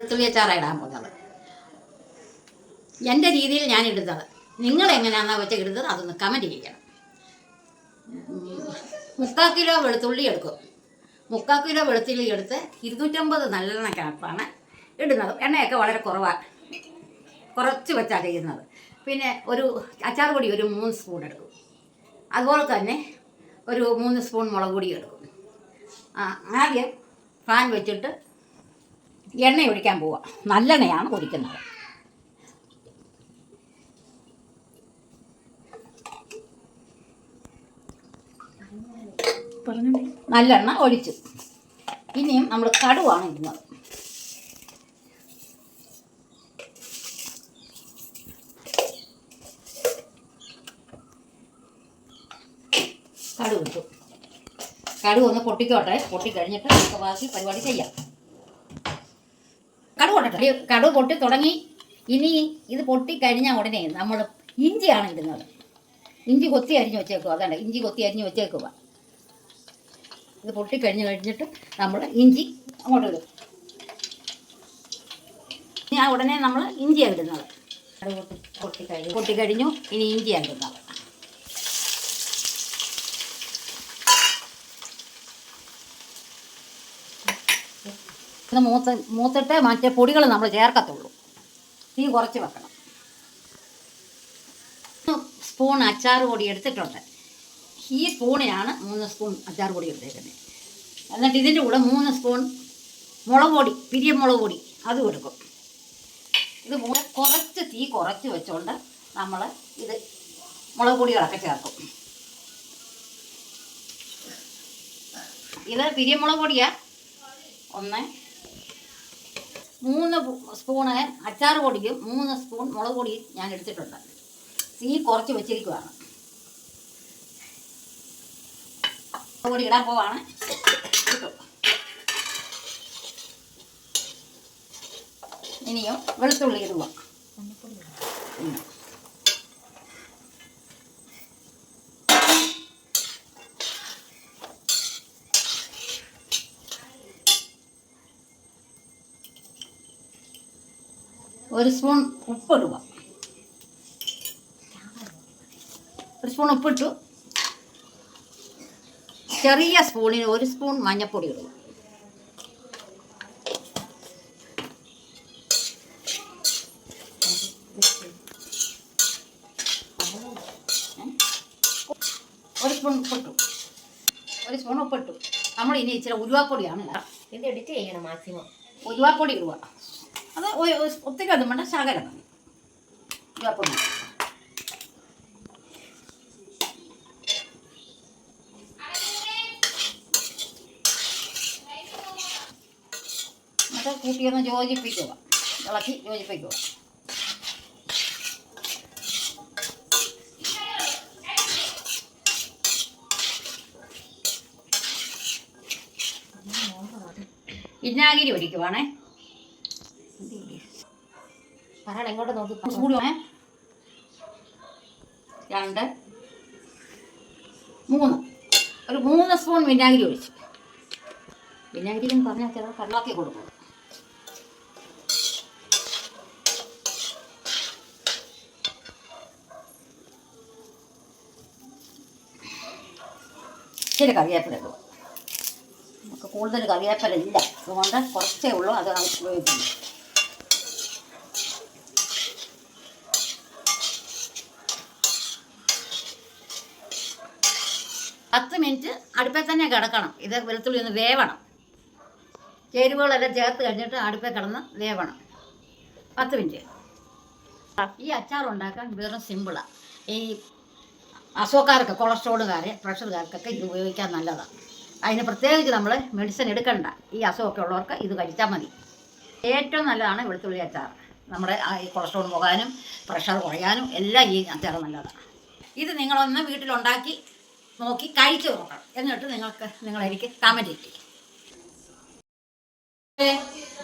വെളുത്തുള്ളി അച്ചാറാണ് ഇടാൻ പോകുന്നത്. എന്റെ രീതിയിൽ ഞാൻ ഇടുന്നത്. നിങ്ങൾ എങ്ങനെയാണെന്ന് വെച്ചാൽ ഇടുന്നത് അതൊന്ന് കമന്റ് ചെയ്യണം മുക്കാൽ കിലോ വെളുത്തുള്ളി എടുക്കും. മുക്കാൽ കിലോ വെളുത്തുള്ളി എടുത്ത് ഇരുന്നൂറ്റമ്പത് നല്ലെണ്ണ കണക്കാണ് ഇടുന്നത്. എണ്ണയൊക്കെ വളരെ കുറവാണ് കുറച്ച് വെച്ചാണ് ചെയ്യുന്നത്. പിന്നെ ഒരു അച്ചാർ പൊടി ഒരു മൂന്ന് സ്പൂൺ എടുക്കും. അതുപോലെ തന്നെ ഒരു മൂന്ന് സ്പൂൺ മുളക് പൊടി എടുക്കും. ആദ്യം ഫാൻ വെച്ചിട്ട് എണ്ണ ഒഴിക്കാൻ പോവുക. നല്ലെണ്ണയാണ് ഒഴിക്കുന്നത് നല്ലെണ്ണ ഒഴിച്ചു. ഇനിയും നമ്മൾ കടുവാണ് ഇടുന്നത്. കടുവ് ഇട്ടു. കടുവ് ഒന്ന് പൊട്ടിക്കോട്ടെ. പൊട്ടിക്കഴിഞ്ഞിട്ട് നമുക്ക് ബാക്കി പരിപാടി ചെയ്യാം. കടുവ് പൊട്ടട്ടെ കടു പൊട്ടി തുടങ്ങി. ഇനി ഇത് പൊട്ടി കഴിഞ്ഞാൽ ഉടനെ നമ്മൾ ഇഞ്ചിയാണ് ഇടുന്നത്. ഇഞ്ചി കൊത്തി അരിഞ്ഞു വെച്ചേക്കുക അതാണ് ഇഞ്ചി കൊത്തി അരിഞ്ഞു വെച്ചേക്കുക ഇത് പൊട്ടി കഴിഞ്ഞ് കഴിഞ്ഞിട്ട് നമ്മൾ ഇഞ്ചി അങ്ങോട്ട് ഇടും. ഇനി ഉടനെ നമ്മൾ ഇഞ്ചിയാണ് ഇടുന്നത്. പൊട്ടി കഴിഞ്ഞു. ഇനി ഇഞ്ചിയാണ് ഇടുന്നത്. ഇത് മൂത്ത് മൂത്തിട്ട് മറ്റേ പൊടികൾ നമ്മൾ ചേർക്കത്തുള്ളൂ. തീ കുറച്ച് വെക്കണം. സ്പൂൺ അച്ചാർ പൊടി എടുത്തിട്ടുണ്ട്. ഈ സ്പൂണിനാണ് മൂന്ന് സ്പൂൺ അച്ചാർ പൊടി എടുത്തേക്കുന്നത്. എന്നിട്ട് ഇതിന്റെ കൂടെ മൂന്ന് സ്പൂൺ മുളക് പൊടി പിരിയ മുളക് പൊടി അതും എടുക്കും ഇത് മൂന്ന് കുറച്ച് തീ കുറച്ച് വെച്ചുകൊണ്ട് നമ്മൾ ഇത് മുളക് പൊടികളൊക്കെ ചേർക്കും. ഇത് പിരിയമുളക് പൊടിയാണ് ഒന്ന് മൂന്ന് സ്പൂണ് അച്ചാർ പൊടിയും മൂന്ന് സ്പൂൺ മുളക് പൊടിയും ഞാൻ എടുത്തിട്ടുണ്ട്. തീ കുറച്ച് വെച്ചിരിക്കുവാണ്. മുളക് പൊടി ഇടാൻ പോവാണ്. ഇനിയും വെളുത്തുള്ളി ഇടുക. ഒരു സ്പൂൺ ഉപ്പിടുക. ഒരു സ്പൂൺ ഉപ്പിട്ടു. ചെറിയ സ്പൂണിന് ഒരു സ്പൂൺ മഞ്ഞൾപ്പൊടി ഇടുക. ഒരു സ്പൂൺ ഉപ്പിട്ടു. ഒരു സ്പൂൺ ഉപ്പിട്ടു. നമ്മൾ ഇനി ഇച്ചിരി ഉരുവാപ്പൊടിയാണ്. ഇത് എഡിറ്റ് ചെയ്യണം മാക്സിമം ഉരുവാപ്പൊടി ഇടുക. അത് ഒത്തിരി അതും വേണ്ട ശകലം മതി. ഉരുവാപ്പൊടി എന്നിട്ട് കൂട്ടിയൊന്ന് യോജിപ്പിക്കുക. ഇളക്കി യോജിപ്പിക്കുക. വിനാഗിരി ഒഴിക്കുവാണേ. പറയണം എങ്ങോട്ട് നോക്കി കുറച്ച് കൂടി വേണേ രണ്ട്. മൂന്ന്. ഒരു മൂന്ന് സ്പൂൺ വിനാഗിരി ഒഴിച്ചു. വിനാഗിരി എന്ന് പറഞ്ഞാൽ ചില കണ്ണാക്കി കൊടുക്കും. ഇച്ചിരി നമുക്ക് കൂടുതൽ കറിവേപ്പില ഇല്ല. അതുകൊണ്ട് കുറച്ചേ ഉള്ളൂ അത് ഉപയോഗിക്കുന്നു പത്ത് മിനിറ്റ് അടുപ്പിൽ തന്നെ കിടക്കണം. ഇത് വെളുത്തുള്ളി ഒന്ന് വേവണം. ചേരുവകളെല്ലാം ചേർത്ത് കഴിഞ്ഞിട്ട് അടുപ്പിൽ കിടന്ന് വേവണം. പത്ത് മിനിറ്റ്. ഈ അച്ചാർ ഉണ്ടാക്കാൻ വെറും സിമ്പിളാണ് ഈ അസുഖക്കാർക്ക് കൊളസ്ട്രോളുകാർ പ്രഷറുകാർക്കൊക്കെ ഇത് ഉപയോഗിക്കാൻ നല്ലതാണ് അതിന് പ്രത്യേകിച്ച് നമ്മൾ മെഡിസിൻ എടുക്കണ്ട. ഈ അസുഖമൊക്കെ ഉള്ളവർക്ക് ഇത് കഴിച്ചാൽ മതി. ഏറ്റവും നല്ലതാണ് വെളുത്തുള്ളി അച്ചാർ. നമ്മുടെ ഈ കൊളസ്ട്രോൾ പോകാനും പ്രഷർ കുറയാനും എല്ലാം ഈ അച്ചാർ നല്ലതാണ് ഇത് നിങ്ങളൊന്ന് വീട്ടിലുണ്ടാക്കി നോക്കി കഴിച്ചു നോക്കണം. എന്നിട്ട് നിങ്ങൾക്ക് നിങ്ങൾ എനിക്ക് കമന്റ് ചെയ്യും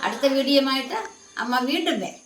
അടുത്ത വീഡിയോയുമായിട്ട് അമ്മ വീണ്ടും വരും.